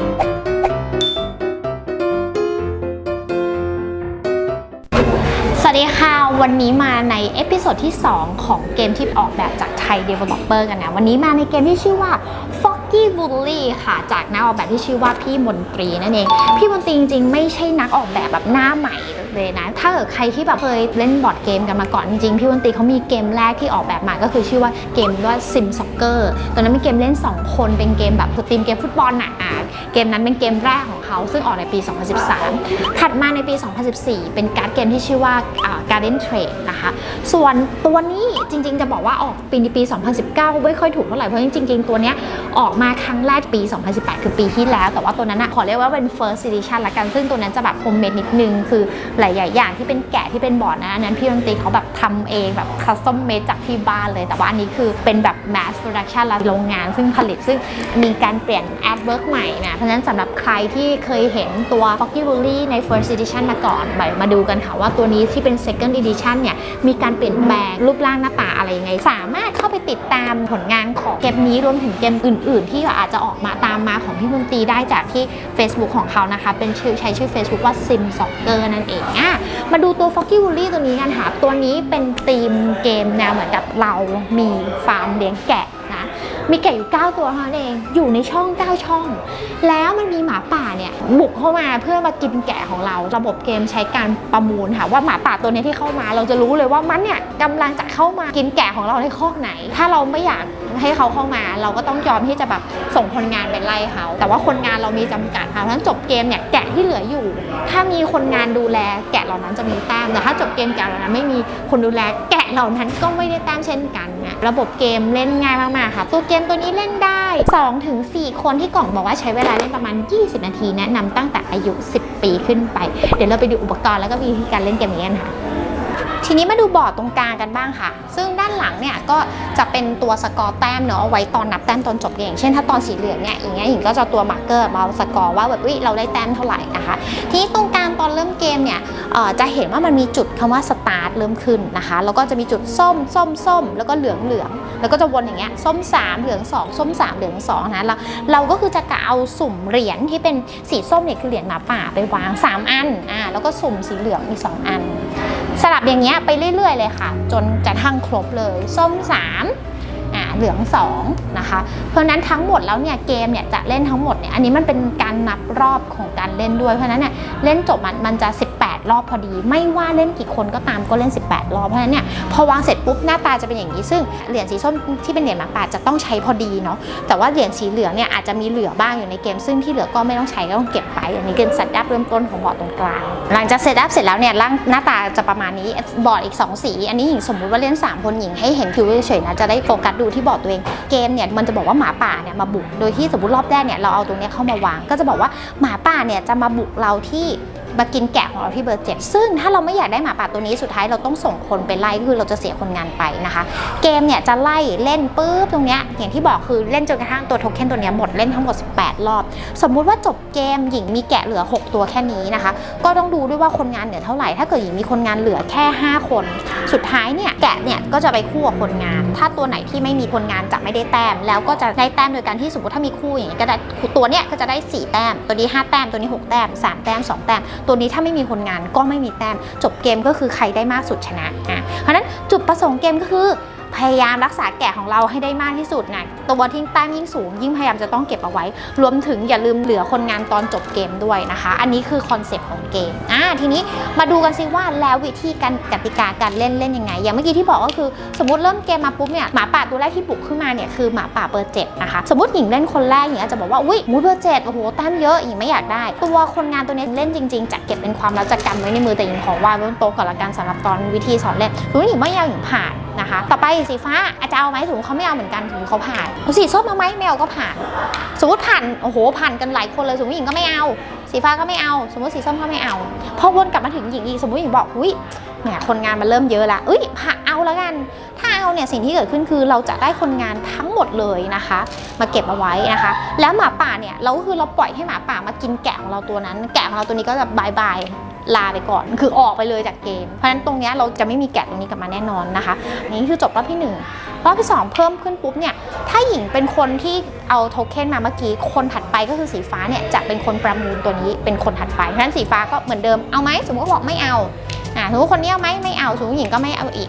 สวัสดีค่ะ วันนี้มาในเอพิโซดที่ 2 ของเกมที่ออกแบบจากไทย Developer กันนะ วันนี้มาในเกมที่ชื่อว่า Foggy Bully ค่ะ จากนักออกแบบที่ชื่อว่าพี่มนตรีนั่นเอง พี่มนตรีจริงๆ ไม่ใช่นักออกแบบแบบหน้าใหม่ เลยนะ ถ้าเกิดใครที่แบบเคยเล่นบอร์ดเกมกันมาก่อนจริงๆ พี่มนตีเขามีเกมแรกที่ออกแบบมาก็คือชื่อว่าเกมว่า Sim Soccer ตอนนั้นเป็นเกมเล่น 2 คนเป็นเกมแบบสตรีมเกมฟุตบอลน่ะอะเกมนั้นเป็นเกมแรกของเขาซึ่งออกในปี 2013 ถัดมาในปี 2014 เป็นการ์ดเกมที่ชื่อว่าอ่า Garden Trade นะคะ ส่วนตัวนี้จริงๆ จะบอกว่าออกปีในปี 2019 ไม่ค่อยถูกเท่าไหร่ เพราะจริงๆ ตัวเนี้ยออกมาครั้งแรกปี 2018 คือปีที่แล้ว แต่ว่าตัวนั้นนะขอเรียกว่าเป็น first edition ละกัน ซึ่งตัวนั้นจะแบบโฮมเมดนิดนึง คือหลาย ๆ อย่างที่เป็นแกะที่เป็นบอร์ดนะอันนั้นพี่ดนตรีเขาแบบ ทำเองแบบ custom made จากที่บ้านเลย แต่ว่าอันนี้คือเป็นแบบ mass production และโรงงานซึ่งผลิตซึ่งมีการเปลี่ยน artwork ใหม่นะเพราะฉะนั้นสำหรับใครที่เคยเห็นตัว Foggy Bully ใน first edition มาก่อนไปมาดูกันค่ะว่าตัวนี้ที่เป็น second edition เนี่ยมีการเปลี่ยนแปลงรูปร่างหน้าตาอะไรยังไง สามารถเข้าไปติดตามผลงานของเกมนี้รวมถึงเกมอื่น ๆ ที่อาจจะออกมาตามมาของพี่มนตรีได้จากที่ Facebook ของเขานะคะ เป็นชื่อใช้ชื่อ Facebook ว่า Sim Soccer นั่นเองอะมาดูตัว Foggy Bully ตัวนี้กันค่ะตัวนี้เป็นธีมเกมแนวเหมือนกับเรามีฟาร์มเลี้ยงแกะนะ มีแกะอยู่ 9 ตัวเท่านั้นเอง อยู่ในช่อง 9 ช่อง แล้วมันมีหมาป่าเนี่ยบุกเข้ามาเพื่อมากินแกะของเรา ระบบเกมใช้การประมูลค่ะว่าหมาป่าตัวนี้ที่เข้ามา เราจะรู้เลยว่ามันเนี่ยกำลังจะเข้ามากินแกะของเราในคอกไหน ถ้าเราไม่อยากให้เขาเข้ามา เราก็ต้องยอมที่จะแบบส่งคนงานไปไล่เขา แต่ว่าคนงานเรามีจำกัดค่ะเพราะฉะนั้นจบเกมเนี่ยแกะที่เหลืออยู่ ถ้ามีคนงานดูแลแกะเหล่านั้นจะมีแต้มแต่ถ้าจบเกมแกะเหล่านั้นไม่มีคนดูแลแกะเหล่านั้นก็ไม่ได้แต้มเช่นกันนะระบบเกมเล่นง่ายมากๆค่ะตัวเกมตัวนี้เล่นได้ 2-4 คนที่กล่องบอกว่าใช้เวลาเล่นประมาณ 20 นาที แนะนำตั้งแต่อายุ 10 ปีขึ้นไป เดี๋ยวเราไปดูอุปกรณ์แล้วก็วิธีการเล่นเกมนี้กันค่ะ ทีนี้มาดูบอร์ดตรงกลางกันบ้างค่ะ ซึ่งด้านหลังเนี่ยก็จะเป็นตัวสกอร์แต้มเนาะเอาไว้ตอนนับแต้มตอนจบเกมอย่างเช่นถ้าตอนสีเหลืองเนี่ยอย่างเงี้ยหญิงก็จะตัวมาร์กเกอร์มาสกอร์ว่าแบบวิเราได้แต้มเท่าไหร่นะคะทีนี้ตรงกลางตอนเริ่มเกมเนี่ยเอ่อจะเห็นว่ามันมีจุดคำว่าสตาร์ทเริ่มขึ้นนะคะแล้วก็จะมีจุดส้มส้มส้มแล้วก็เหลืองเหลืองแล้วก็จะวนอย่างเงี้ยส้มสามเหลืองสองส้มสามเหลืองสองนะเราเราก็คือจะกะเอาสุ่มเหรียญที่เป็นสีส้มเนี่ยคือเหรียญหมาป่าไปวางสามอันอ่าแล้วก็สุ่มสีเหลืองอีกสองอัน สลับอย่างเงี้ยไปเรื่อยๆ เลยค่ะ จนกระทั่งครบเลย ส้ม3อ่าเหลือง2นะคะ เพราะนั้นทั้งหมดแล้วเนี่ยเกมเนี่ยจะเล่นทั้งหมดเนี่ยอันนี้มันเป็นการนับรอบของการเล่นด้วยเพราะนั้นเนี่ยเล่นจบมันมันจะ 18 รอบพอดี ไม่ว่าเล่นกี่คนก็ตามก็เล่น 18 รอบเพราะฉะนั้นเนี่ยพอวางเสร็จปุ๊บหน้าตาจะเป็นอย่างนี้ ซึ่งเหรียญสีส้มที่เป็นเหรียญหมาป่าจะต้องใช้พอดีเนาะแต่ว่าเหรียญสีเหลืองเนี่ยอาจจะมีเหลือบ้างอยู่ในเกม ซึ่งที่เหลือก็ไม่ต้องใช้ก็ต้องเก็บไปอันนี้คือเซตอัพเริ่มต้นของบอร์ดตรงกลางหลังจากเซตอัพเสร็จแล้วเนี่ยร่างหน้าตาจะประมาณนี้บอร์ดอีก 2 สี อันนี้หญิงสมมุติว่าเล่น 3 คนหญิงให้เห็นผิวเฉยๆนะจะได้โฟกัสดูที่บอร์ดตัวเองเกมเนี่ยมันจะบอกว่าหมาป่าเนี่ยมาบุกโดยที่สมมติรอบแรกเนี่ยเราเอาตรงนี้เข้ามาวาง ก็จะบอกว่าหมาป่าเนี่ยจะมาบุกเราที่ มากินแกะของเราที่เบอร์เจ็ดซึ่งถ้าเราไม่อยากได้หมาป่าตัวนี้สุดท้ายเราต้องส่งคนไปไล่คือเราจะเสียคนงานไปนะคะ เกมเนี่ยจะไล่เล่นปุ๊บตรงเนี้ยอย่างที่บอกคือเล่นจนกระทั่งตัวโทเค็นตัวเนี้ยหมดเล่นทั้งหมด 18 รอบ สมมุติว่าจบเกมหญิงมีแกะเหลือ 6 ตัวแค่นี้นะคะ ก็ต้องดูด้วยว่าคนงานเหลือเท่าไหร่ถ้าเกิดหญิงมีคนงานเหลือแค่ 5 คน สุดท้ายเนี่ยแกะเนี่ยก็จะไปคู่กับคนงาน ถ้าตัวไหนที่ไม่มีคนงานจะไม่ได้แต้ม แล้วก็จะได้แต้มโดยการที่สมมติถ้ามีคู่อย่างนี้ก็ได้ตัวเนี้ยก็จะได้ 4 แต้ม ตัวนี้ 5 แต้มตัวนี้ 6 แต้ม 3 แต้ม 2 แต้มตัวนี้ถ้าไม่มีคนงานก็ไม่มีแต้มจบเกมก็คือใครได้มากสุดชนะอะเพราะฉะนั้นจุดประสงค์เกมก็คือ พยายามรักษาแกะของเราให้ได้มากที่สุดไงตัวที่แต้มยิ่งสูง ยิ่งพยายามจะต้องเก็บเอาไว้ รวมถึงอย่าลืมเหลือคนงานตอนจบเกมด้วยนะคะ อันนี้คือคอนเซปต์ของเกมอ่าทีนี้มาดูกันซิว่าแล้ววิธีการกติกาการเล่นเล่นยังไง อย่างเมื่อกี้ที่บอกก็คือ สมมติเริ่มเกมมาปุ๊บเนี่ยหมาป่าตัวแรกที่บุกขึ้นมาเนี่ยคือหมาป่าเบอร์เจ็ดนะคะสมมติหญิงเล่นคนแรกหญิงอาจจะบอกว่าอุ้ยมูเบอร์เจ็ดโอ้โหแต้มเยอะหญิงไม่อยากได้ ตัวคนงานตัวนี้เล่นจริงๆจะเก็บเป็นความลับจะกำไว้ในมือแต่หญิงขอวางไว้บนโต๊ะก่อนละกันสำหรับตอนวิธีสอนเล่นรู้หญิงไม่เอาหญิงผ่าน นะคะ ต่อไปสีฟ้าอาจจะเอาไหมสมมติเขาไม่เอาเหมือนกันสมมติเขาผ่านสีส้มเอาไหมไม่เอาก็ผ่าน สมมติผ่านโอ้โหผ่านกันหลายคนเลยสมมติหญิงก็ไม่เอา สีฟ้าก็ไม่เอา สมมติสีส้มก็ไม่เอาพอวนกลับมาถึงหญิงอีกสมมติหญิงบอกอุ้ยแหมคนงานมันเริ่มเยอะละเอ้ยผ่าเอาแล้วกัน ถ้าเอาเนี่ยสิ่งที่เกิดขึ้นคือเราจะได้คนงานทั้งหมดเลยนะคะ มาเก็บเอาไว้นะคะ แล้วหมาป่าเนี่ยเราก็คือเราปล่อยให้หมาป่ามากินแกะของเราตัวนั้น แกะของเราตัวนี้ก็จะบายบายลาไปก่อน คือออกไปเลยจากเกม เพราะฉะนั้นตรงนี้เราจะไม่มีแกะตรงนี้กลับมาแน่นอนนะคะ นี่คือจบรอบที่หนึ่งรอบที่สองเพิ่มขึ้นปุ๊บเนี่ย ถ้าหญิงเป็นคนที่เอาโทเค็นมาเมื่อกี้ คนถัดไปก็คือสีฟ้าเนี่ย จะเป็นคนประมูลตัวนี้เป็นคนถัดไป เพราะฉะนั้นสีฟ้าก็เหมือนเดิม เอาไหม สมมติบอกไม่เอา อ่า สมมติคนนี้เอาไหมไม่เอา สมมติหญิงก็ไม่เอาอีก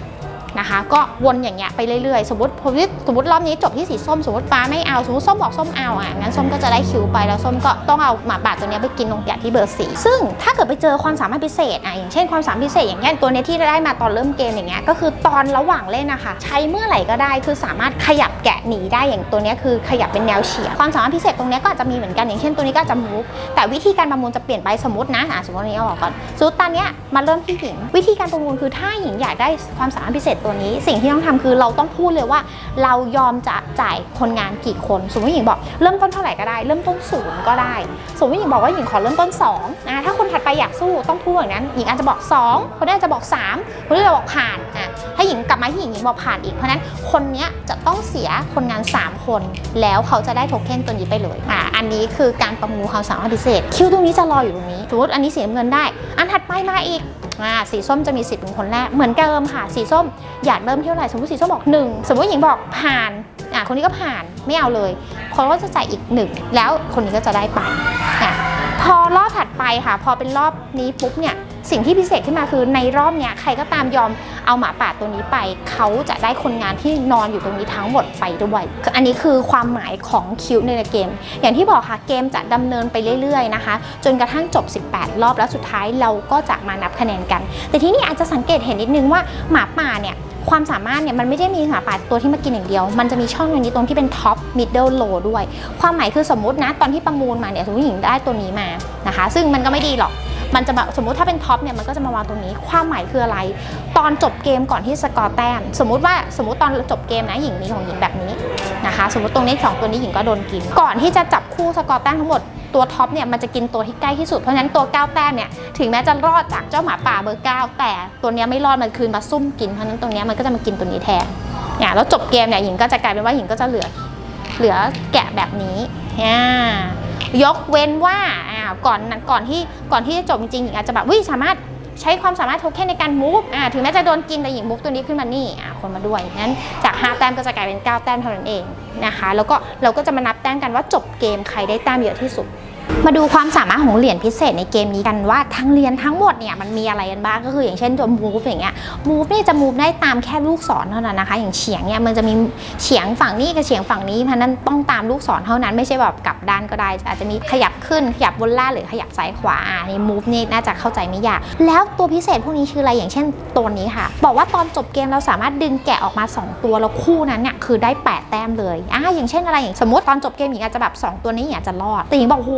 นะคะ ก็วนอย่างเงี้ยไปเรื่อยๆ สมมติผมสมมติรอบนี้จบที่สีส้ม สมมติฟ้าไม่เอา สมมติส้มบอกส้มเอาอะงั้นส้มก็จะได้คิวไปแล้วส้มก็ต้องเอาหมาบาตัวนี้ไปกินตรงแกะที่เบอร์สีซึ่งถ้าเกิดไปเจอความสามารถพิเศษอะอย่างเช่นความสามารถพิเศษอย่างเงี้ยตัวนี้ที่ได้มาตอนเริ่มเกมอย่างเงี้ยก็คือตอนระหว่างเล่นนะคะใช้เมื่อไหร่ก็ได้คือสามารถขยับแกะหนีได้อย่างตัวนี้คือขยับเป็นแนวเฉียงความสามารถพิเศษตรงนี้ก็อาจจะมีเหมือนกันอย่างเช่นตัวนี้ก็จะมูฟแต่วิธีการประมูลจะเปลี่ยนไปสมมตินะสมมตินนี้เอาออกก่อนสมมติตอนเนี้ยมาเริ่มที่หญิง วิธีการประมูลคือถ้าหญิงอยากได้ความสามารถพิเศษตัวนี้ สิ่งที่ต้องทำคือเราต้องพูดเลยว่า เรายอมจะจ่ายคนงานกี่คน สมมติหญิงบอกเริ่มต้นเท่าไหร่ก็ได้ เริ่มต้นศูนย์ก็ได้ สมมติหญิงบอกว่าหญิงขอเริ่มต้น2นะถ้าคนถัดไปอยากสู้ต้องพูดอย่างนั้นหญิงอาจจะบอก 2 คนนี้อาจจะบอก 3 คนนี้จะบอกผ่านอะถ้าหญิงกลับมาที่หญิงหญิงบอกผ่านอีกเพราะนั้นคนนี้จะต้องเสียคนงาน 3 คน แล้วเขาจะได้โทเค็นตัวนี้ไปเลยอะอันนี้คือการประมูลความสามารถพิเศษคิวตรงนี้จะรออยู่ตรงนี้สมมติอันนี้เสียเงินได้ อันถัดไปมาอีก อ่าสีส้มจะมีสิทธิ์เป็นคนแรกเหมือนเดิมค่ะ สีส้มอยากเริ่มเที่ยวไหร่สมมติสีส้มบอกหนึ่งสมมติหญิงบอกผ่านอ่าคนนี้ก็ผ่านไม่เอาเลยคนก็จะจ่ายอีกหนึ่งแล้วคนนี้ก็จะได้ไปอะพอรอบถัดไปค่ะ พอเป็นรอบนี้ปุ๊บเนี่ย สิ่งที่พิเศษขึ้นมาคือในรอบเนี้ยใครก็ตามยอมเอาหมาป่าตัวนี้ไป เขาจะได้คนงานที่นอนอยู่ตรงนี้ทั้งหมดไปด้วยอันนี้คือความหมายของคิวในเกม อย่างที่บอกค่ะเกมจะดำเนินไปเรื่อยๆนะคะ จนกระทั่งจบ 18 รอบแล้วสุดท้ายเราก็จะมานับคะแนนกัน แต่ที่นี่อาจจะสังเกตเห็นนิดนึงว่าหมาป่าเนี่ยความสามารถเนี่ยมันไม่ได้มีหมาป่าตัวที่มากินอย่างเดียว มันจะมีช่องตรงนี้ตรงที่เป็นท็อปมิดเดิลโลด้วย ความหมายคือสมมตินะ ตอนที่ประมูลมาเนี่ยสมมติหญิงได้ตัวนี้มานะคะ ซึ่งมันก็ไม่ดีหรอก มันจะแบบสมมติถ้าเป็นท็อปเนี่ยมันก็จะมาวางตรงนี้ความหมายคืออะไร ตอนจบเกมก่อนที่สกอร์แต้มสมมติว่าสมมติตอนจบเกมนะหญิงมีของหญิงแบบนี้นะคะ สมมติตรงนี้สองตัวนี้หญิงก็โดนกิน ก่อนที่จะจับคู่สกอร์แต้มทั้งหมดตัวท็อปเนี่ยมันจะกินตัวที่ใกล้ที่สุดเพราะฉะนั้นตัว9แต้มเนี่ยถึงแม้จะรอดจากเจ้าหมาป่าเบอร์ 9 แต่ตัวนี้ไม่รอดมันคืนมาซุ่มกินเพราะฉะนั้นตรงนี้มันก็จะมากินตัวนี้แทนเนี่ยแล้วจบเกมเนี่ยหญิงก็จะกลายเป็นว่าหญิงก็จะเหลือเหลือแกะแบบนี้อ่ายกเว้นว่า ก่อนนั้นก่อนที่ก่อนที่จะจบจริงๆหญิงอาจจะแบบวิสามารถใช้ความสามารถโทเค็นในการมูฟอ่าถึงแม้จะโดนกินแต่หญิงมูฟตัวนี้ขึ้นมานี่อ่าคนมาด้วยนั้นจาก 5 แต้มก็จะกลายเป็น 9 แต้มเท่านั้นเองนะคะ แล้วก็เราก็จะมานับแต้มกันว่าจบเกมใครได้แต้มเยอะที่สุด มาดูความสามารถของเหรียญพิเศษในเกมนี้กันว่าทั้งเหรียญทั้งหมดเนี่ยมันมีอะไรกันบ้างก็คืออย่างเช่นตัว move อย่างเงี้ย move เนี่ยจะ move ได้ตามแค่ลูกศรเท่านั้นนะคะ อย่างเฉียงเนี่ยมันจะมีเฉียงฝั่งนี้กับเฉียงฝั่งนี้เพราะนั้นต้องตามลูกศรเท่านั้นไม่ใช่แบบกลับด้านก็ได้ อาจจะมีขยับขึ้นขยับบนล่างหรือขยับซ้ายขวาอ่านี่ move นี่น่าจะเข้าใจไม่ยาก แล้วตัวพิเศษพวกนี้คืออะไรอย่างเช่นตัวนี้ค่ะ บอกว่าตอนจบเกมเราสามารถดึงแกะออกมา 2 ตัวแล้วคู่นั้นเนี่ยคือได้ 8 แต้มเลยอ่าอย่างเช่นอะไรอย่างสมมติตอนจบเกมหญิงอาจจะแบบสองตัวนี้หญิงอาจจะรอดแต่หญิงบอกโห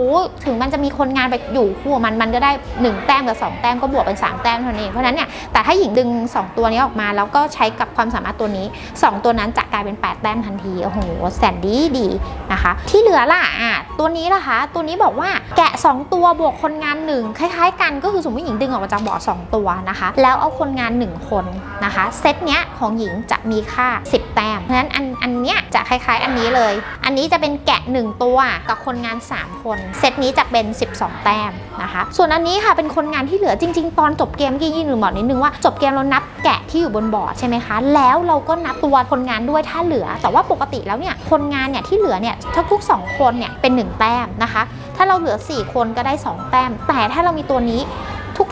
ถึงมันจะมีคนงานไปอยู่คู่มันมันก็ได้ 1 แต้มกับ 2 แต้มก็บวกเป็น 3 แต้มเท่านั้นเองเพราะฉะนั้นเนี่ยแต่ถ้าหญิงดึง 2 ตัวนี้ออกมา แล้วก็ใช้กับความสามารถตัวนี้ 2 ตัวนั้นจะกลายเป็น 8 แต้มทันทีโอ้โหแสนดีดีนะคะ ที่เหลือล่ะอะตัวนี้ล่ะคะตัวนี้บอกว่าแกะ 2 ตัวบวกคนงาน 1 คล้ายๆ กันก็คือสมมติหญิงดึงออกมาจากบ่อ2 ตัวนะคะ แล้วเอาคนงาน 1 คนนะคะเซตเนี้ยของหญิงจะมีค่า 10 แต้มเพราะฉะนั้นอันอันเนี้ยจะคล้ายๆ อันนี้เลย อันนี้จะเป็นแกะ 1 ตัวกับคนงาน 3 คนเซตนี้จะเป็น 12 แต้มนะคะ ส่วนอันนี้ค่ะเป็นคนงานที่เหลือจริง ๆ ตอนจบเกมกี้ยินหรือบอกนิดนึงว่าจบเกมเรานับแกะที่อยู่บนบอร์ดใช่ไหมคะ แล้วเราก็นับตัวคนงานด้วยถ้าเหลือ แต่ว่าปกติแล้วเนี่ยคนงานเนี่ยที่เหลือเนี่ยถ้าทุก 2 คนเนี่ยเป็น 1 แต้มนะคะ ถ้าเราเหลือ 4 คนก็ได้ 2 แต้ม แต่ถ้าเรามีตัวนี้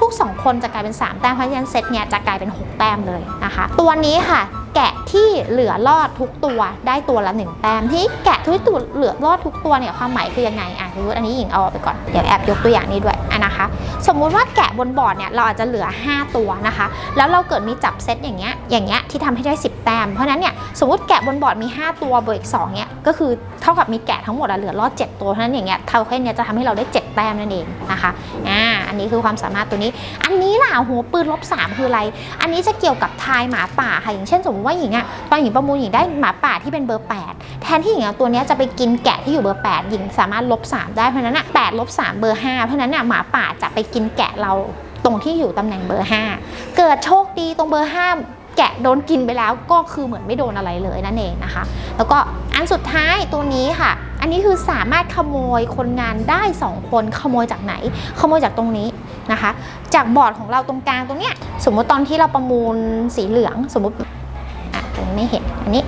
ทุก ๆ 2 คนจะกลายเป็น 3 แต้มเพราะฉะนั้นเซตเนี่ยจะกลายเป็น 6 แต้มเลยนะคะ ตัวนี้ค่ะแกะที่เหลือรอดทุกตัวได้ตัวละ1แต้มที่แกะทุกตัวเหลือรอดทุกตัวเนี่ยความหมายคือยังไงอะสมมติอันนี้หญิงเอาไปก่อนเดี๋ยวแอบยกตัวอย่างนี้ด้วยอะนะคะ สมมุติว่าแกะบนบอร์ดเนี่ยเราอาจจะเหลือ 5 ตัวนะคะ แล้วเราเกิดมีจับเซตอย่างเงี้ยอย่างเงี้ยที่ทำให้ได้ 10 แต้มเพราะนั้นเนี่ยสมมติแกะบนบอร์ดมี 5 ตัวบวกอีก2เนี่ยก็คือเท่ากับมีแกะทั้งหมดเหลือรอด 7 ตัวเพราะนั้นอย่างเงี้ยเท่าแค่นี้จะทำให้เราได้ 7 แต้มนั่นเองนะคะอ่า อันนี้คือความสามารถตัวนี้ อันนี้ล่ะหัวปืนลบ3คืออะไร อันนี้จะเกี่ยวกับทายหมาป่าค่ะอย่างเช่นสมมติว่าหญิงอะตอนหญิงประมูลหญิงได้หมาป่าที่เป็นเบอร์ 8 แทนที่หญิงเอาตัวนี้จะไปกินแกะที่อยู่เบอร์ 8 หญิงสามารถลบ3ได้เพราะนั้นอะ8ลบ3เบอร์ 5 เพราะฉะนั้นอะหมาป่าจะไปกินแกะเราตรงที่อยู่ตำแหน่งเบอร์ 5 เกิดโชคดีตรงเบอร์ 5แกะโดนกินไปแล้วก็คือเหมือนไม่โดนอะไรเลยนั่นเองนะคะ แล้วก็อันสุดท้ายตัวนี้ค่ะ อันนี้คือสามารถขโมยคนงานได้ 2 คนขโมยจากไหน ขโมยจากตรงนี้นะคะ จากบอร์ดของเราตรงกลางตรงเนี้ยสมมติตอนที่เราประมูลสีเหลืองสมมติอะไม่เห็นอันนี้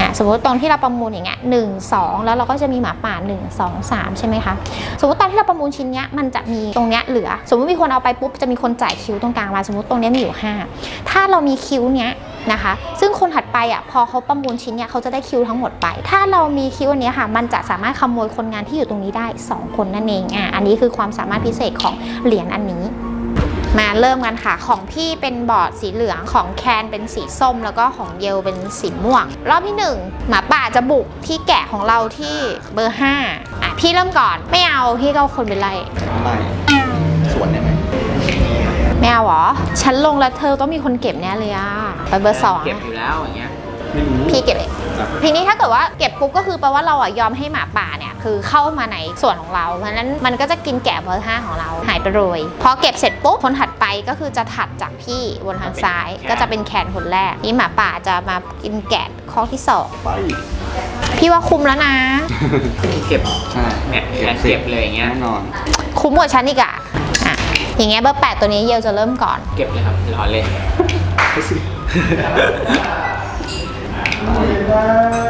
อะสมมติตอนที่เราประมูลอย่างเงี้ยหนึ่งสองแล้วเราก็จะมีหมาป่าหนึ่งสองสามใช่ไหมคะสมมติตอนที่เราประมูลชิ้นเนี้ยมันจะมีตรงเนี้ยเหลือ สมมติมีคนเอาไปปุ๊บจะมีคนจ่ายคิวตรงกลางมาสมมติตรงเนี้ยมีอยู่ 5 ถ้าเรามีคิวเนี้ยนะคะ ซึ่งคนถัดไปอะพอเขาประมูลชิ้นเนี้ยเขาจะได้คิวทั้งหมดไป ถ้าเรามีคิวอันเนี้ยค่ะ มันจะสามารถขโมยคนงานที่อยู่ตรงนี้ได้ 2 คนนั่นเองอะอันนี้คือความสามารถพิเศษของเหรียญอันนี้ มาเริ่มกันค่ะ ของพี่เป็นบอร์ดสีเหลือง ของแคนเป็นสีส้ม แล้วก็ของเยลเป็นสีม่วง รอบที่หนึ่งหมาป่าจะบุกที่แกะของเราที่เบอร์ 5 อะ พี่เริ่มก่อน ไม่เอา พี่ก็เอาคนไปไล่ไล่สวนได้ไหมไม่เอาเหรอ ฉันลงแล้วเธอต้องมีคนเก็บแน่เลยอะไปเบอร์สองเก็บอยู่แล้วอย่างเงี้ย ไม่รู้พี่เก็บเองครับ ทีนี้ถ้าเกิดว่าเก็บปุ๊บก็คือแปลว่าเราอะยอมให้หมาป่าเนี่ยคือเข้ามาในส่วนของเรา เพราะฉะนั้นมันก็จะกินแกะเบอร์ห้าของเราหายไปเลยพอเก็บเสร็จปุ๊บคนถัดไปก็คือจะถัดจากพี่บนทางซ้าย ก็จะเป็นแขนคนแรกนี่หมาป่าจะมากินแกะข้อที่สองไปพี่ว่าคุมแล้วนะ เก็บใช่เนี่ยแคนเก็บเลยอย่างเงี้ย แน่นอน คุ้มกว่าฉันอีกอะอะ อย่างเงี้ยเบอร์แปดตัวนี้เยลจะเริ่มก่อน เก็บเลยครับรอเล่น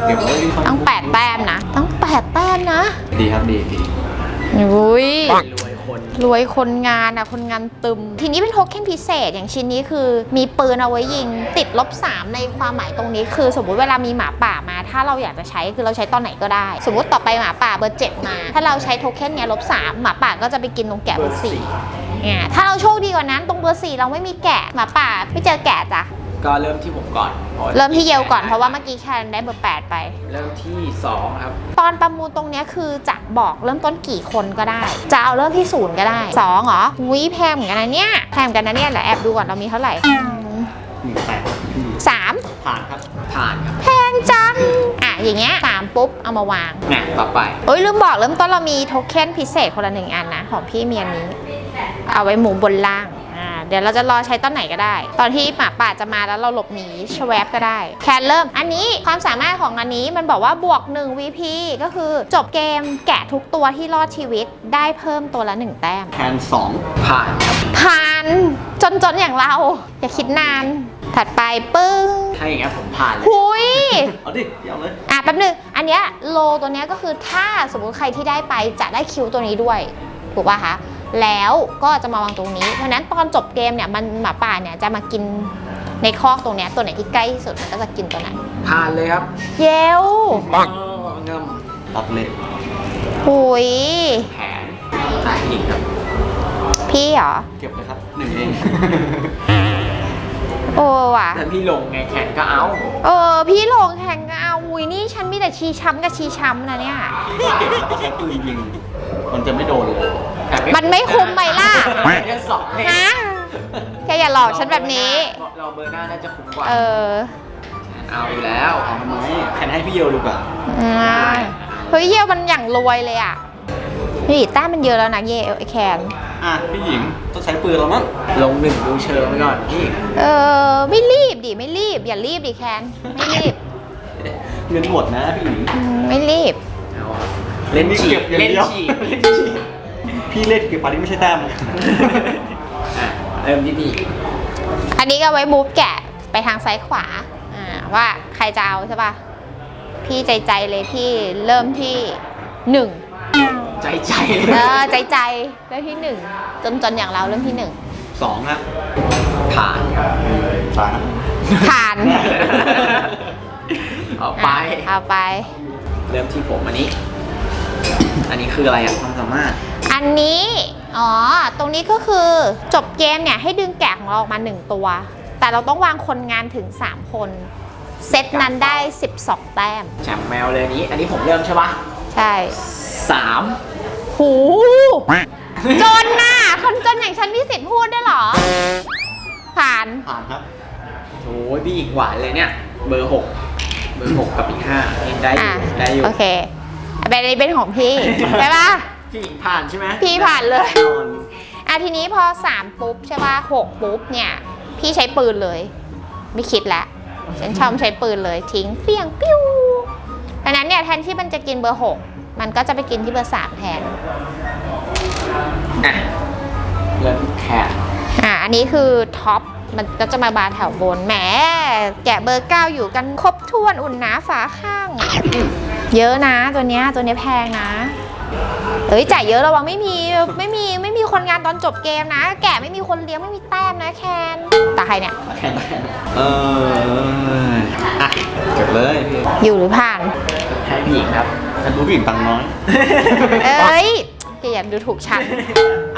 เก็บไว้ดีต้องแปดแต้มนะ ต้องแปดแต้มนะ ดีครับดีดีอุ้ยรวยคนรวยคนงานอะคนงานตึม ทีนี้เป็นโทเค็นพิเศษอย่างชิ้นนี้คือ มีปืนเอาไว้ยิง ติดลบ 3 ในความหมายตรงนี้ คือ สมมุติเวลามีหมาป่ามา ถ้าเราอยากจะใช้คือเราใช้ตอนไหนก็ได้ สมมติต่อไปหมาป่าเบอร์เจ็ดมา ถ้าเราใช้โทเค็นเนี้ยลบ3หมาป่าก็จะไปกินตรงแกะเบอร์สี่เนี่ยถ้าเราโชคดีกว่านั้นตรงเบอร์สี่เราไม่มีแกะหมาป่าไม่เจอแกะจ้ะ ก็เริ่มที่ผมก่อนพาะเริ่มที่เยลก่อนเพราะว่าเมื่อกี้แคนได้เบอร์แปดไป เริ่มที่สองครับ ตอนประมูลตรงเนี้ยคือจะบอกเริ่มต้นกี่คนก็ได้ จะเอาเริ่มที่ศูนย์ก็ได้สองเหรอวิแพงเหมือนกันนะเนี่ยแพงเหมือนกันนะเนี่ยเดี๋ยวแอบดูก่อนเรามีเท่าไหร่อืมหนึ่งแปดพี่สามผ่านครับ ผ่านครับแพงจังอะอย่างเงี้ยสามปุ๊บเอามาวางเนี่ยต่อไป เอ้ยลืมบอกเริ่มต้นเรามีโทเค็นพิเศษคนละหนึ่งอันนะของพี่มีอันนี้ เอาไว้หมุนบนล่างอ่า เดี๋ยวเราจะรอใช้ตอนไหนก็ได้ ตอนที่หมาป่าจะมาแล้วเราหลบหนีชแวบก็ได้ แคนเริ่ม อันนี้ความสามารถของอันนี้มันบอกว่าบวก 1 VP ก็คือจบเกมแกะทุกตัวที่รอดชีวิตได้เพิ่มตัวละ 1 แต้ม แคนสองผ่านครับผ่านจนๆอย่างเรา อย่าคิดนาน ถัดไปปึ้งถ้าอย่างเงี้ยผมผ่านเลยหุย เอาดิเอาเลย อะแป๊บนึง อันเนี้ยโลตัวเนี้ยก็คือถ้าสมมุติใครที่ได้ไปจะได้คิวตัวนี้ด้วย ถูกป่ะคะ แล้วก็จะมาวางตรงนี้ เพราะฉะนั้นตอนจบเกมเนี่ยมันหมาป่าเนี่ยจะมากินในคอกตรงเนี้ยตัวไหนที่ใกล้ที่สุดมันก็จะกินตัวนั้น ผ่านเลยครับเยวปังเงิมรับเลยหุยแผนสายอีกครับ พี่เหรอ เก็บเลยครับหนึ่งเอง โอ้ว่ะถ้าพี่ลงไงแคนก็เอาเออ พี่ลงแข่งก็เอาอุ้ยนี่ฉันมีแต่ชีช้ำกับชีช้ำนะเนี่ยพี่ก็เก็บแล้วก็ใช้ปืนยิง มันจะไม่โดนเลยแต่มันไม่คุ้มไหมล่ะแค่สองเองฮะแกอย่าหลอกฉันแบบนี้ เราเบอร์หน้าน่าจะคุ้มกว่า เออเอาอยู่แล้วเอาทำไมแคนให้พี่เยลดีกว่าอ่าเฮ้ยเยลมันอย่างรวยเลยอะนี่แต้มมันเยอะแล้วนะเยลไอแคน อะพี่หญิงต้องใช้ปืนแล้วมั้งลงหนึ่งดูเชิงไว้ก่อนพี่เออไม่รีบดิไม่รีบ อย่ารีบดิแคน ไม่รีบ เงินหมดนะพี่หญิงอืมไม่รีบ เอาอะเล่นฉีเก็กบอย่างเล่นเดียวฉีกเล่นฉีกพี่เล่นเก็บปานี้ไม่ใช่แต้มอะเริ่มที่พี่อันนี้ก็ไว้มูฟแกะไปทางซ้ายขวาอ่าว่าใครจะเอาใช่ป่ะ พี่ใจใจๆเลยพี่เริ่มที่หนึ่งใจใจเออใจใจๆเริ่มที่หนึ่งจนจนๆอย่างเราเริ่มที่หนึ่งสองครับผ่านครับสามผ่านเอาไปอะเอาไป เริ่มที่ผมอันนี้ อันนี้คืออะไรอะความสามารถ อันนี้ อ๋อ ตรงนี้ก็คือจบเกมเนี่ยให้ดึงแกะของเราออกมา 1 ตัว แต่เราต้องวางคนงานถึง 3 คน เซตนั้นได้ 12 แต้มแชมป์แมวเลยอันนี้ อันนี้ผมเริ่มใช่ปะใช่ สามหูจนน่ะ คนจนอย่างฉันมีสิทธิ์พูดได้วยเหรอ ผ่าน ผ่านครับโอ้ยพี่หญิงหวานเลยเนี่ย เบอร์หกเบอร์หกกับอีกห้ายังได้ออะยู่ ได้อยู่ โอเค เป็นนี้เป็นของพี่ ใช่ปะพี่หญิงผ่านใช่ไหมพี่ผ่านเลยนอนอะทีนี้พอ 3 ปุ๊บใช่ป่ะ6ปุ๊บเนี่ย พี่ใช้ปืนเลย ไม่คิดละฉันชอบใช้ปืนเลยทิ้งเฟี้ยงปิ้วดังนั้นเนี่ยแทนที่มันจะกินเบอร์หกมันก็จะไปกินที่เบอร์สามแทนอะเริ่มแคนอ่าอันนี้คือท็อป มันก็จะมาบานแถวบน แหม แกะเบอร์เก้าอยู่กันครบถ้วนอุ่นหนาฝาข้าง เยอะนะตัวเนี้ยตัวเนี้ยแพงนะ เอ้ยจ่ายเยอะระวังไม่มีไม่มีไม่มีคนงานตอนจบเกมนะ แกะไม่มีคนเลี้ยงไม่มีแต้มนะแคนตาใครเนี่ยแข่งแข่งเอออะเก็บเลยอยู่หรือผ่าน ให้พี่หญิงครับฉันรู้ผู้หญิงตังค์น้อยเอ้ยแกอย่าดูถูกฉันอ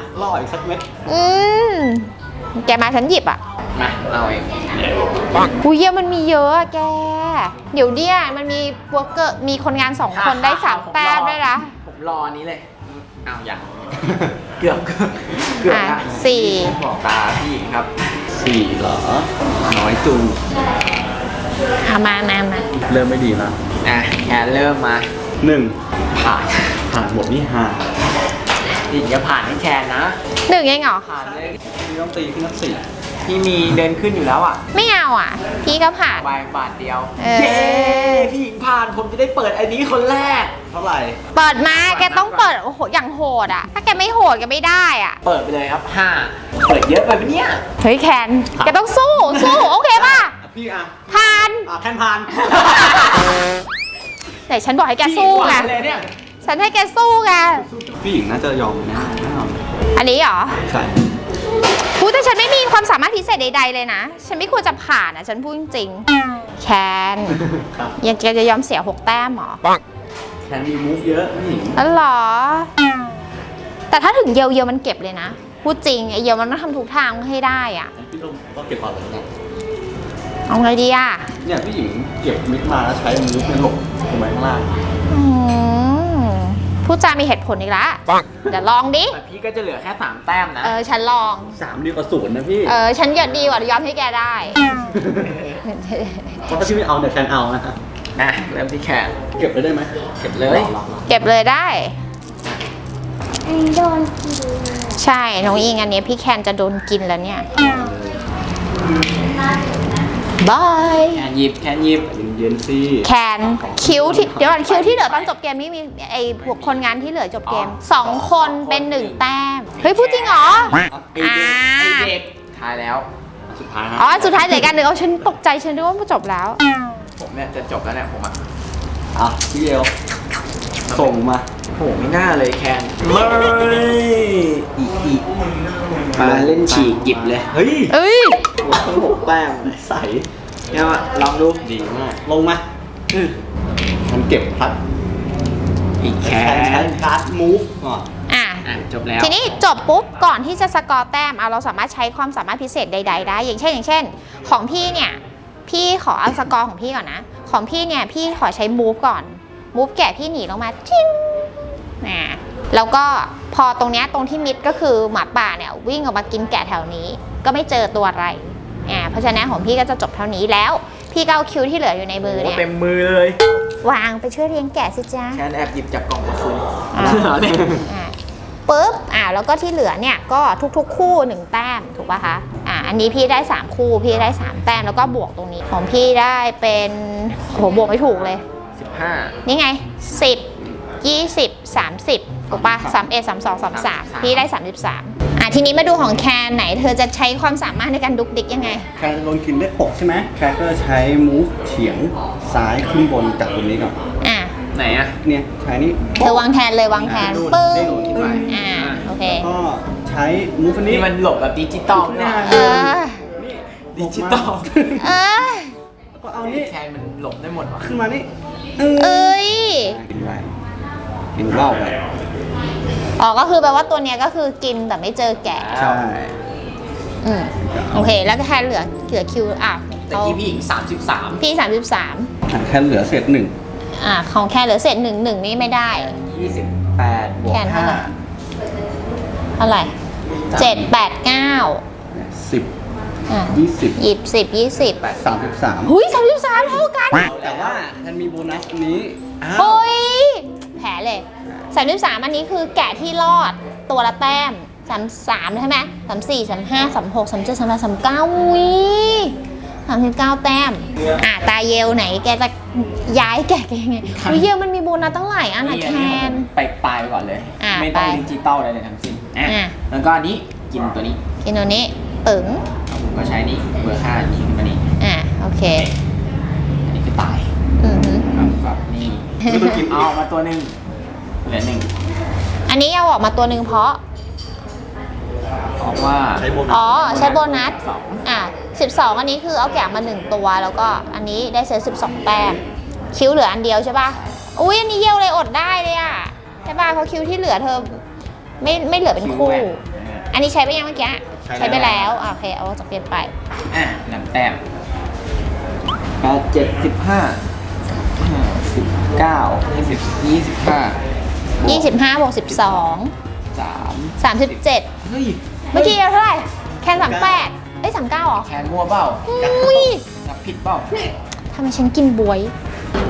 ะล่ออีกสักเม็ดอืมแกมาฉันหยิบอะ มาเอาเองอุ้ยเยอะมันมีเยอะอะแก เดี๋ยวเนี่ยมันมีวอร์เกอร์มีคนงานสองคนได้สามแต้มด้วยนะ ผมรออันนี้เลยเอาอย่าง เกือบเกือบเกือบอะได้สี่ บอกตาพี่หญิงครับสี่เหรอ น้อยจุงเอามามามาเริ่มไม่ดีนะอะแคนเริ่มมาหนึ่งผ่านผ่านบทนี่ห้าพี่หญิงจะผ่านให้แคนนะหนึ่งเองเหรอ ผ่านเลยพี่ต้องตีขึ้นนักสี่ พี่มีเดินขึ้นอยู่แล้วอะไม่เอาอะ พี่ก็ผ่าน บายบาทเดียว เออ เย้พี่หญิงผ่านผมจะได้เปิดอันนี้คนแรก เท่าไหร่ เปิดมาแกต้องเปิดโอ้โหอย่างโหดอะ ถ้าแกไม่โหดแกไม่ได้อะ เปิดไปเลยครับห้าเปิดเยอะไปปะเนี่ย เฮ้ยแคนแกต้องสู้สู้โอเคป่ะอะพี่อะผ่านอะแค่ผ่านแต่ฉันบอกให้แกสู้ไงพี่หญิงผ่านเลยเนี่ยฉันให้แกสู้ไงพี่หญิงน่าจะยอมนะแน่นอนอันนี้เหรอ ใช่ พูดแต่ฉันไม่มีความสามารถพิเศษใดๆเลยนะ ฉันไม่ควรจะผ่านอะฉันพูดจริงๆแคนครับยังแกจะยอมเสียหกแต้มเหรอแคนมีมูฟเยอะพี่หญิงอ๋อเหรอ แต่ถ้าถึงเยียวเยียวมันเก็บเลยนะ พูดจริงไอเยียวมันต้องทำทุกทางให้ได้อะพี่ต้องต้องเก็บก่อนเลยนะเอาไงดีอะเนี่ยพี่หญิงเก็บมิดมาแล้วใช้มูฟเป็นหลบถูกไหมข้างล่างอืม พูดจามีเหตุผลอีกละเดี๋ยวลองดิ แต่พี่ก็จะเหลือแค่สามแต้มนะ เออ ฉันลอง สามดีกว่าศูนย์นะพี่เออ ฉันหยดดีกว่ายอมให้แกได้ เพราะถ้าพี่ไม่เอาเดี๋ยวแคนเอานะฮะอะเริ่มที่แคนเก็บเลยได้ไหมเก็บเลยรอรอรอเก็บเลยได้โดนกินใช่ น้องอิงอันนี้พี่แคนจะโดนกินแล้วเนี่ย บายแคนหยิบแคนหยิบ เย็นๆสิแคนคิวที่เดี๋ยวก่อนคิวที่เหลือตอนจบเกมนี่มีไอ้พวกคนงานที่เหลือจบเกมสองคนเป็นหนึ่งแต้มเฮ้ยพูดจริงเหรอไอเด็กไอเด็กทายแล้วสุดท้ายนะอ๋อสุดท้ายเหลือกันหนึ่งเอาฉันตกใจฉันนึกว่าจบแล้ว ผมเนี่ยจะจบแล้วเนี่ยผมอะอะพี่เอวส่งมาโหไม่น่าเลยแคนไม่อีอีมาเล่นฉีกหยิบเลย เฮ้ยเอ้ยทั้งหกแต้มใส เนี่ยมาลองดู ดีมาก ลงมาอืมมันเก็บพัดอีกแคแคนใช้นการ์ดมูฟก่อนอะ อะจบแล้ว ทีนี้จบปุ๊บก่อนที่จะสกอร์แต้มเอาเราสามารถใช้ความสามารถพิเศษใด ๆ ได้ อย่างเช่น อย่างเช่น ของพี่เนี่ย พี่ขอเอาสกอร์ของพี่ก่อนนะ ของพี่เนี่ย พี่ขอใช้มูฟก่อนมูฟแกะพี่หนีลงมาทิ้งนะแล้วก็พอตรงเนี้ยตรงที่มิดก็คือหมาป่าเนี่ยวิ่งออกมากินแกะแถวนี้ ก็ไม่เจอตัวอะไร อ่าเพราะฉะนั้นของพี่ก็จะจบเท่านี้แล้ว พี่ก็เอาคิวที่เหลืออยู่ในมือโอ้เนี่ยเต็มมือเลยวางไปช่วยเลี้ยงแกะสิจ้า แคนแอบหยิบจากกล่องมาคืนอ่าอะปุ๊บ อ่า แล้วก็ที่เหลือเนี่ยก็ทุกๆ คู่หนึ่งแต้มถูกป่ะคะ อ่า อันนี้พี่ได้3คู่ พี่ได้3แต้มแล้วก็บวกตรงนี้ ของพี่ได้เป็นโอ้โหบวกไม่ถูกเลย สิบห้า นี่ไง 10 20 30ถูกป่ะ31 32 33 พี่ได้ 33อะ ทีนี้มาดูของแคนไหน เธอจะใช้ความสามารถในการดุกดิกยังไง แคนโดนกินได้หกใช่ไหมแคนก็ใช้มูฟเฉียงซ้ายขึ้นบนจากตรงนี้ก่อนอะ ไหนอะเนี่ยใช้นี่เธอวางแทนเลยวางแทนนู่นปึ้งได้หนูที่ไหนอ่าโอเคก็ใช้มูฟอันนี้นี่มันหลบแบบดิจิตอลเนี่ย เออนี่ดิจิตอลเออแล้วก็เอาไอ้นี่แคนมันหลบได้หมดวะขึ้นมานี่เอ้ยกินไปกินเหล้าไป อ๋อก็คือแปลว่าตัวเนี้ยก็คือกินแต่ไม่เจอแกะใช่ อืมโอเค แล้วก็แค่เหลือเหลือคิวอะแต่เอาที่พี่หญิงสามสิบสามพี่สามสิบสามอะแคนเหลือเศษหนึ่งอะของแค่เหลือเศษหนึ่งหนึ่งนี่ไม่ได้ยี่สิบแปดบวกแคนเท่าห้าไหร่ เท่าไหร่เจ็ดแปดเก้าสิบอะยี่สิบหยิบสิบยี่สิบสามสิบสามหุยสามสิบสามเท่ากันแต่ว่าแคนมีโบนัสอันนี้อ้าวเฮ้ยแผลเลย สามสิบสามอันนี้คือแกะที่รอดตัวละแต้มสามสามใช่ไหมสามสี่สามห้าสามหกสามเจ็ดสามแปดสามเก้าอุ้ย39แต้ม อะตาเยลไหน แกจะย้ายแกแกยังไงอุ๊ยเยลมันมีโบนัสตั้งหลายอันนะแคนไปปลายก่อนเลย อะไม่ต้องไปดิจิตอลอะไรเลยทั้งสิ้นอะอะ แล้วก็อันนี้กินตัวนี้กินตัวนี้ปึ๋งผมก็ใช้นี่เบอร์ห้านี่ขึ้นมานี่อะโอเค อันนี้คือตายอือหือแบบนี่ไม่ต้องกินเอามาตัวหนึ่ง เหลือหนึ่งอันนี้เอาออกมาตัวหนึ่งเพราะเพราะว่าใช้โบนัสอ๋อ ใช้โบนัส สองอะ12 อันนี้คือเอาแกะมา 1 ตัวแล้วก็อันนี้ได้เซต12 แต้มคิ้วเหลืออันเดียวใช่ป่ะอุ้ยอันนี้เยลเลยอดได้เลยอะใช่ป่ะเพราะคิ้วที่เหลือเธอไม่ไม่เหลือเป็นคู่อันนี้ใช้ไปยังเมื่อกี้ใช้ไปแล้วอะโอเคเอาจากเปลี่ยนไป อะหนังแต้มแปดเจ็ดสิบห้าห้าสิบเก้ายี่สิบยี่สิบห้า 25บวก12 สาม37 เฮ้ยเมื่อกี้เท่าไหร่ แคน38เอ้ย39เหรอแคนมั่วเปล่าอุ้ยนับผิดเปล่าทำไมฉันกินบวย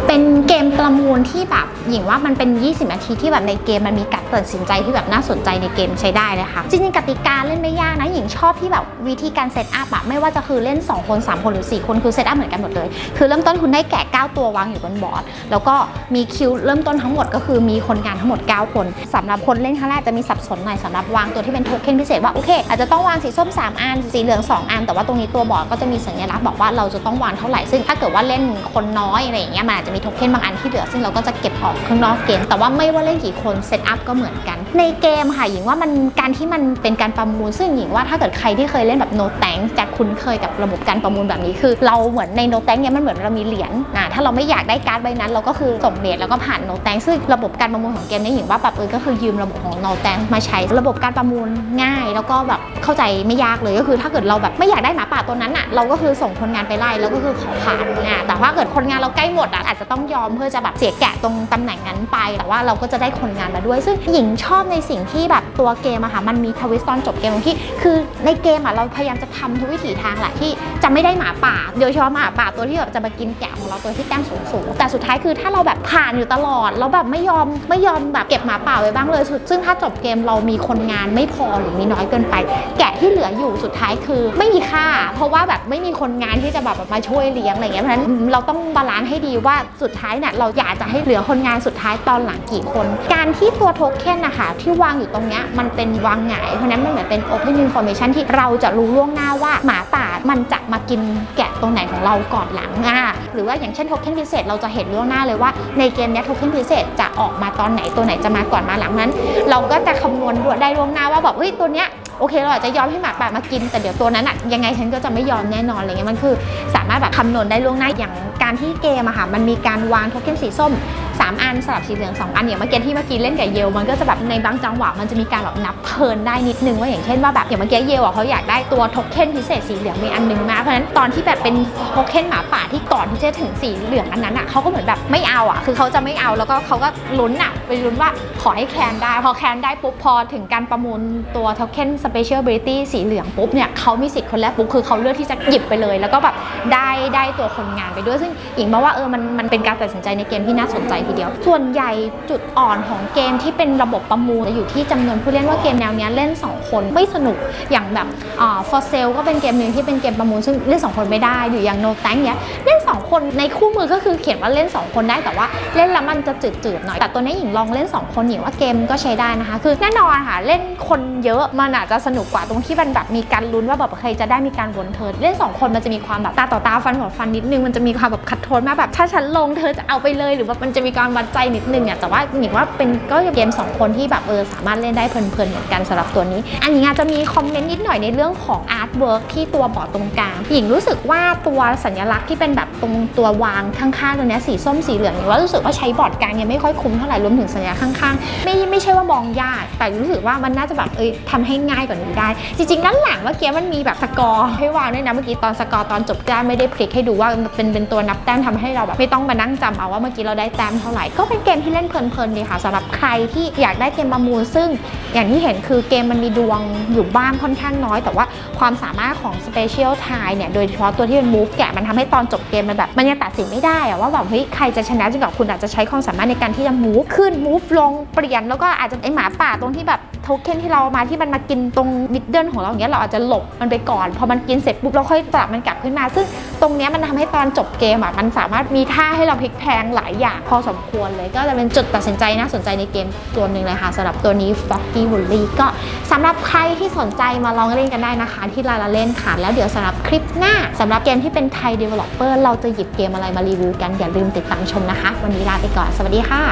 เป็นเกมประมูลที่แบบหญิงว่ามันเป็น 20 นาทีที่แบบในเกมมันมีการตัดสินใจที่แบบน่าสนใจในเกมใช้ได้เลยค่ะจริงๆกติกาเล่นไม่ยากนะหญิงชอบที่แบบวิธีการเซตอัพอะไม่ว่าจะคือเล่น 2 คน 3 คนหรือ 4 คนคือเซตอัพเหมือนกันหมดเลย คือเริ่มต้นคุณได้แกะ 9 ตัววางอยู่บนบอร์ด แล้วก็มีคิวเริ่มต้นทั้งหมดก็คือมีคนงานทั้งหมด 9 คนสำหรับคนเล่นครั้งแรกจะมีสับสนหน่อยสำหรับวางตัวที่เป็นโทเค็นพิเศษว่าโอเคอาจจะต้องวางสีส้ม 3 อันสีเหลือง 2 อัน แต่ว่าตรงนี้ตัวบอร์ดก็จะมีสัญลักษณ์บอกว่าเราจะต้องวางเท่าไหร่ซึ่งถ้าเกิดว่าเล่นคนน้อยอะไรอย่างเงี้ยมันอาจจะมีโทเค็นบางอันที่เหลือ ซึ่งเราก็จะเก็บออกข้างนอกเกม แต่ว่าไม่ว่าเล่นกี่คนเซตอัพก็เหมือนกัน ในเกมค่ะหญิงว่ามันการที่มันเป็นการประมูล ซึ่งหญิงว่าถ้าเกิดใครที่เคยเล่นแบบโนแตงจะคุ้นเคยกับระบบการประมูลแบบนี้คือ เราเหมือนในโนแตงเนี่ยมันเหมือนเรามีเหรียญนะถ้าเราไม่อยากได้การ์ดใบนั้น เราก็คือส่งเหรียญแล้วก็ผ่านโนแตงซึ่งระบบการประมูลของเกมนี้หญิงว่าแบบเออก็คือยืมระบบของโนแตงมาใช้ระบบการประมูลง่าย แล้วก็แบบเข้าใจไม่ยากเลยก็คือ ถ้าเกิดเราแบบไม่อยากได้หมาป่าตัวนั้นอะเราก็คือส่งคนงานไปไล่แล้วก็คือขอผ่านนะแต่ว่าเกิดคนงานเราใกล้หมดอะอาจจะต้องยอมเพื่อจะแบบเสียแกะตรงตำแหน่งนั้นไป แต่ว่าเราก็จะได้คนงานมาด้วย ซึ่งหญิงชอบในสิ่งที่แบบตัวเกมอะค่ะมันมีทวิสต์ตอนจบเกมตรงที่ คือในเกมอะเราพยายามจะทำทุกวิถีทางแหละที่จะไม่ได้หมาป่าโดยเฉพาะหมาป่าตัวที่แบบจะมากินแกะของเราตัวที่แต้มสูงๆแต่สุดท้ายคือถ้าเราแบบผ่านอยู่ตลอดแล้วแบบไม่ยอมไม่ยอมแบบเก็บหมาป่าไว้บ้างเลยสุดซึ่งถ้าจบเกมเรามีคนงานไม่พอหรือมีน้อยเกินไป แกะที่เหลืออยู่สุดท้ายคือ ไม่มีค่า เพราะว่าแบบไม่มีคนงานที่จะแบบมาช่วยเลี้ยงอะไรเงี้ยเพราะฉะนั้นเราต้องบาลานซ์ให้ดีว่าสุดท้ายเนี่ยเราอยากจะให้เหลือคนงานสุดท้ายตอนหลังกี่คน การที่ตัวโทเค็นนะคะที่วางอยู่ตรงเนี้ยมันเป็นวางหงายเพราะนั้นมันเหมือนเป็น Open Information ที่เราจะรู้ล่วงหน้าว่าหมาป่ามันจะมากินแกะตรงไหนของเราก่อนหลังอะหรือว่าอย่างเช่นโทเค็นพิเศษเราจะเห็นล่วงหน้าเลยว่าในเกมนี้โทเค็นพิเศษจะออกมาตอนไหนตัวไหนจะมาก่อนมาหลังนั้น เราก็จะคำนวณได้ล่วงหน้าว่าแบบเฮ้ยตัวเนี้ยโอเคเราอาจจะยอมให้หมาป่ามากิน แต่เดี๋ยวตัวนั้นอะยังไงฉันก็จะไม่ยอมแน่นอนอะไรเงี้ยมันคือ สามารถแบบคำนวณได้ล่วงหน้าอย่างการที่เกมอะค่ะมันมีการวางโทเค็นสีส้ม 3 อันสลับสีเหลือง2อันอย่างเมื่อกี้ที่เมื่อกี้เล่นกับเยลมันก็จะแบบในบางจังหวะมันจะมีการแบบนับเทิร์นได้นิดนึงว่าอย่างเช่นว่าแบบอย่างเมื่อกี้เยลอะเขาอยากได้ตัวโทเค็นพิเศษสีเหลืองมีอันนึงมาเพราะฉะนั้นตอนที่แบบเป็นโทเค็นหมาป่าที่ก่อนที่จะถึงสีเหลืองอันนั้นอะเขาก็เหมือนแบบไม่เอาอะคือเขาจะไม่เอาแล้วก็เขาก็ลุ้นอะไปลุ้นว่าขอให้แคนได้พอแคนได้ปุ๊บพอถึงการประมูลตัวโทเค็นสเปเชียลเบรตี้สีเหลืองปุ๊บเนี่ยเขามีสิทธิ์คนแรกปุ๊บคือเขาเลือกที่จะหยิบไปเลย แล้วก็แบบได้ได้ตัวคนงานไปด้วยซึ่งหญิงมองว่าเออมันมันเป็นการตัดสินใจในเกมที่น่าสนใจทีเดียว ส่วนใหญ่จุดอ่อนของเกมที่เป็นระบบประมูลจะอยู่ที่จำนวนผู้เล่นว่าเกมแนวนี้เล่น 2 คนไม่สนุกอย่างแบบอ่า for sale ก็เป็นเกมหนึ่งที่เป็นเกมประมูลซึ่งเล่น 2 คนไม่ได้หรืออย่าง no tank เนี้ยเล่น 2 คนในคู่มือก็คือเขียนว่าเล่น 2 คนได้แต่ว่าเล่นแล้วมันจะจืดๆหน่อย แต่ตัวนี้หญิงลองเล่น 2 คนหญิงว่าเกมก็ใช้ได้นะคะ คือแน่นอนค่ะเล่นคนเยอะมันอาจจะสนุกกว่าตรงที่มันแบบมีการลุ้นว่าแบบใครจะได้มีการวนเทิร์นเล่น 2 คนมันจะมีความแบบตาต่อตาฟันต่อฟันนิดนึงมันจะมีความแบบคัดโทนมากแบบถ้าฉันลงเธอจะเอาไปเลยหรือว่ามันจะมีการวัดใจนิดนึงอะแต่ว่าหญิงว่าเป็นก็เกม 2 คนที่แบบเออสามารถเล่นได้เพลินๆเหมือนกันสำหรับตัวนี้ อันนี้อาจจะมีคอมเมนต์นิดหน่อยในเรื่องของอาร์ตเวิร์กที่ตัวบอร์ดตรงกลางหญิงรู้สึกว่าตัวสัญลักษณ์ที่เป็นแบบตรงตัววางข้างๆตัวเนี้ยสีส้มสีเหลืองหญิงว่ารู้สึกว่าใช้บอร์ดกลางยังไม่ค่อยคุ้มเท่าไหร่รวมถึงสัญลักษณ์ข้างๆไม่ไม่ใช่ว่ามองยาก แต่รู้สึกว่ามันน่าจะแบบเอยทำให้ง่ายกว่านี้ได้ จริงๆด้านหลังเมื่อกี้มันมีแบบสกอร์ให้วางด้วยนะเมื่อกี้ตอนสกอร์ตอนจบแก้มไม่ได้พลิกให้ดูว่าเป็นเป็นตัวนับแต้มทำให้เราแบบไม่ต้องมานั่งจำเอาว่าเมื่อกี้เราได้แต้มเท่าไหร่ ก็เป็นเกมที่เล่นเพลินๆดีค่ะสำหรับใครที่อยากได้เกมประมูล ซึ่งอย่างที่เห็นคือเกมมันมีดวงอยู่บ้างค่อนข้างน้อย แต่ว่าความสามารถของ Special t i เนี่ยโดยเฉพาะตัวที่เป็น Move แกะมันทำให้ตอนจบเกมมันแบบมันยังตัดสินไม่ได้อะว่าแบบเฮ้ยใครจะชนะจนกับคุณอาจจะใช้ความสามารถในการที่จะ move ขึ้น move ลงเปลี่ยนแล้วก็อาจจะไอหมาป่าตรงที่แบบโทเค็นที่เรามาที่มันมากินตรงมิดเดิลของเราอย่างเงี้ยเราอาจจะหลบมันไปก่อนพอมันกินเสร็จปุ๊บเราค่อยปรับมันกลับขึ้นมา ซึ่งตรงเนี้ยมันทำให้ตอนจบเกมอะมันสามารถมีท่าให้เราพลิกแพลงหลายอย่างพอสมควรเลย ก็จะเป็นจุดตัดสินใจน่าสนใจในเกมตัวหนึ่งเลยค่ะสำหรับตัวนี้ Foggy Bully ก็สำหรับใครที่สนใจมาลองเล่นกันได้นะคะ ที่ลาลาเล่นค่ะ แล้วเดี๋ยวสำหรับคลิปหน้าสำหรับเกมที่เป็นไทย developer เราจะหยิบเกมอะไรมารีวิวกันอย่าลืมติดตามชมนะคะ วันนี้ลาไปก่อนสวัสดีค่ะ